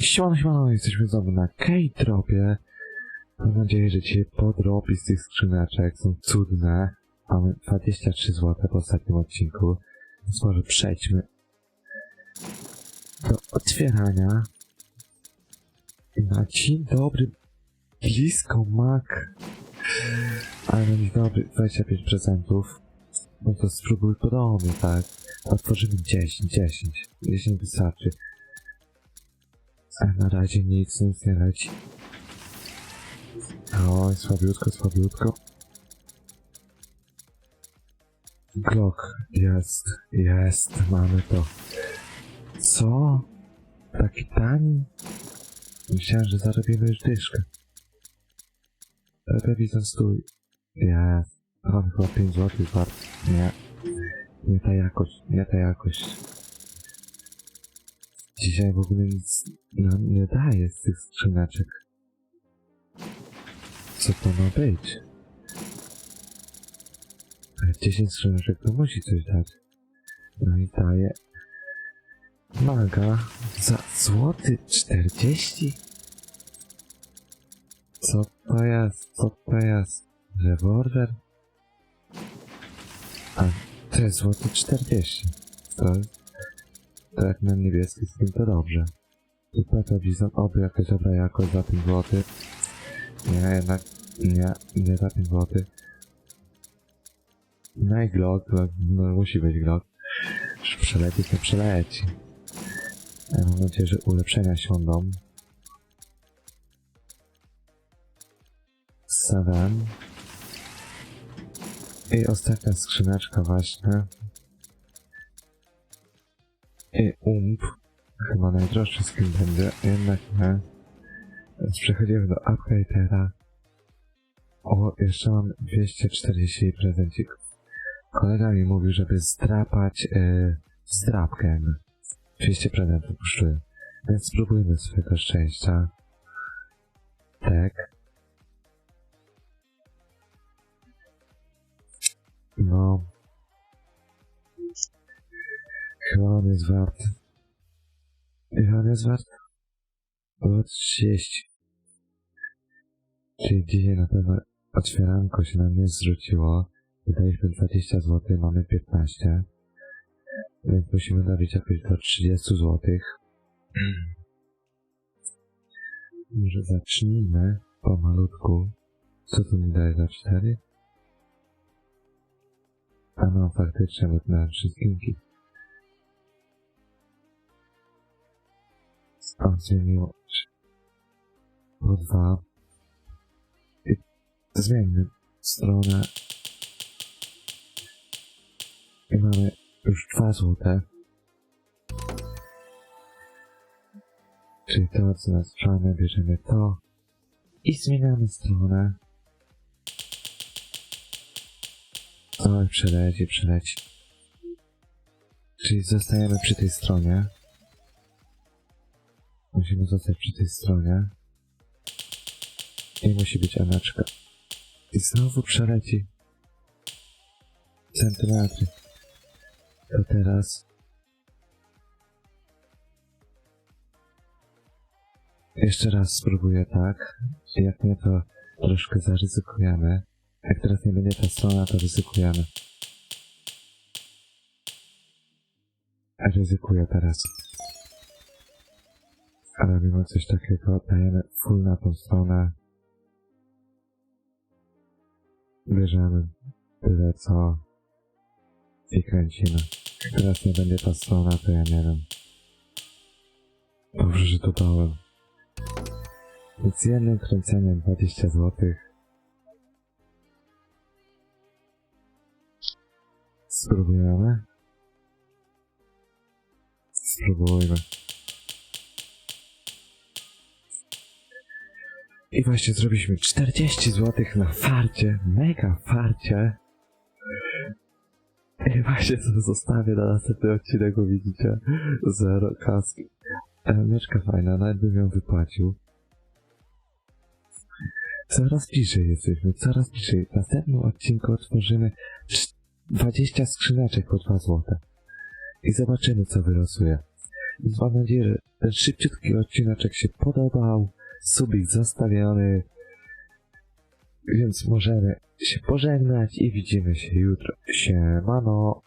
Siemano, siemano, jesteśmy znowu na K-Tropie. Mam nadzieję, że Cię podrobi z tych skrzyneczek, są cudne. Mamy 23 zł po ostatnim odcinku, więc może przejdźmy do otwierania. Na dzień dobry, blisko mak. Ale na dzień dobry, 25 prezentów. No to spróbuj podobnie, tak? Otworzymy 10, 10. 10 wystarczy. Na razie nic, nic nie leci. Oj, słabiutko, słabiutko. Glock, jest, jest, mamy to. Co? Taki tani? Myślałem, że zarobimy już dyszkę. Rewizor stój. Jest. Chyba 5 zł wart. Nie. Nie ta jakość, nie ta jakość. Dzisiaj w ogóle nic nam nie daje z tych skrzyneczek. Co to ma być? Ale 10 skrzyneczek to musi coś dać. No i daje maga za złoty 40? Co to jest? Co to jest? Rewolwer? A, to jest złoty 40. To jest to jak na niebieski skin to dobrze. I Petrowizon, oby jakaś dobra jakość za 5 zł. Nie, jednak nie, nie za 5 zł. No i Glock, no, no musi być Glock. Przeleci, to przeleci. Ja mam nadzieję, że ulepszenia siądą. Seven. I ostatnia skrzyneczka właśnie. I ump. Chyba najdroższy skin będzie, jednak nie. Więc przechodzimy do upgradera. O, jeszcze mam 240 prezencik. Kolega mi mówił, żeby zdrapać yy, zdrapkę jakby. 200 prezentów kosztuje. Więc spróbujmy swojego szczęścia. Tak. No. Chyba on jest wart. Ile on jest wart? Około 30. Czyli dzisiaj na pewno otwieranko się nam nie zrzuciło. Wydaliśmy 20 zł, mamy 15. Więc musimy dobić jakoś do 30 zł. Może zacznijmy pomalutku. Co tu mi daje za 4? A no, faktycznie, bo na wszystkinki. Zmieniło się. Po zmieńmy stronę. I mamy już dwa złote. Czyli to, co stronę, bierzemy to. I zmieniamy stronę. Oj, przeleci, przeleci. Czyli zostajemy przy tej stronie. Musimy zostać przy tej stronie. I musi być Aneczka. I znowu przeleci. Centymetry. To teraz... Jeszcze raz spróbuję tak. Jak nie, to troszkę zaryzykujemy. Jak teraz nie będzie ta strona, to ryzykujemy. Ryzykuję teraz. Ale robimy coś takiego, dajemy full na tą stronę. Bierzemy tyle co i kręcimy. Jak teraz nie będzie ta strona, to ja nie wiem. Dobrze, że to dałem. Więc jednym kręceniem 20 złotych Spróbujemy. Spróbujmy. I właśnie zrobiliśmy 40 zł na farcie, mega farcie. I właśnie to zostawię na następny odcinek, bo widzicie, zero kaski. E, mieszka fajna, nawet bym ją wypłacił. Coraz bliżej jesteśmy, coraz bliżej. W następnym odcinku otworzymy 20 skrzyneczek po 2 złote. I zobaczymy, co wylosuje. Mam nadzieję, że ten szybciutki odcineczek się podobał. Subik zostawiony. Więc możemy się pożegnać i widzimy się jutro. Siemano.